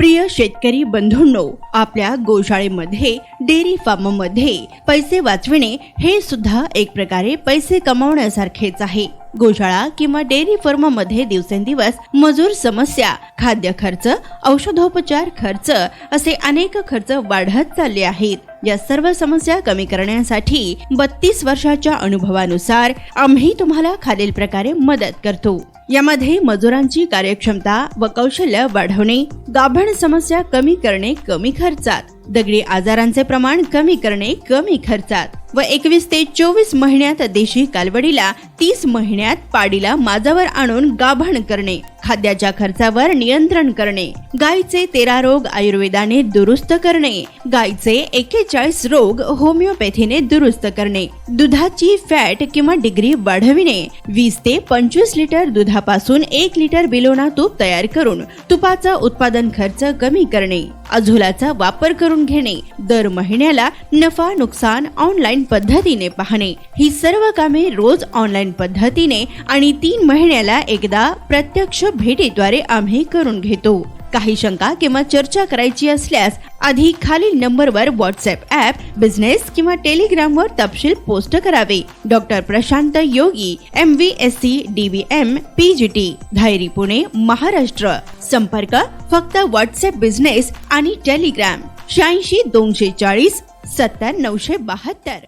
प्रिय शेतकरी बंधूंनो आपल्या गोशाळेमध्ये डेअरी फार्ममध्ये पैसे वाचविणे हे सुद्धा एक प्रकारे पैसे कमावण्यासारखेच आहे. गोशाळा किंवा डेअरी फार्ममध्ये दिवसेंदिवस मजूर समस्या खाद्य खर्च औषधोपचार खर्च असे अनेक खर्च वाढत चालले आहेत. या सर्व समस्या कमी करण्यासाठी बत्तीस वर्षाच्या अनुभवानुसार आम्ही तुम्हाला खालील प्रकारे मदत करतो. यामध्ये मजुरांची कार्यक्षमता व कौशल्य वाढवणे गाभण समस्या कमी करणे कमी खर्चात. दगडी आजारांचे प्रमाण कमी करणे कमी खर्चात व एकवीस ते चोवीस महिन्यात देशी कालवडीला तीस महिन्यात पाडीला माझावर आणून गाभण करणे खाद्याच्या खर्चावर नियंत्रण करणे गायीचे तेरा रोग आयुर्वेदाने दुरुस्त करणे गायीचे एकेचाळीस रोग होमिओपॅथीने दुरुस्त करणे दुधाची फॅट किंवा डिग्री वाढविणे वीस ते पंचवीस लिटर दुधापासून एक लिटर बिलोना तूप तयार करून तुपाचा उत्पादन खर्च कमी करणे. अझोलाचा वापर करून घेणे दर महिन्याला नफा नुकसान ऑनलाईन पद्धतीने पाहणे. ही सर्व कामे रोज ऑनलाईन पद्धतीने आणि तीन महिन्याला एकदा प्रत्यक्ष भेटीद्वारे आम्ही करून घेतो. काही शंका किंवा चर्चा करायची असल्यास आधी खालील नंबरवर व्हॉट्सअप ॲप बिझनेस किंवा टेलिग्रामवर तपशील पोस्ट करावे. Doctor Prashant Yogi M V S C D B M P G T Dhayari Pune Maharashtra. संपर्क फक्त व्हॉट्सअप बिझनेस आणि टेलिग्राम शहाऐंशी दोनशे चाळीस सत्तर नऊशे बहात्तर.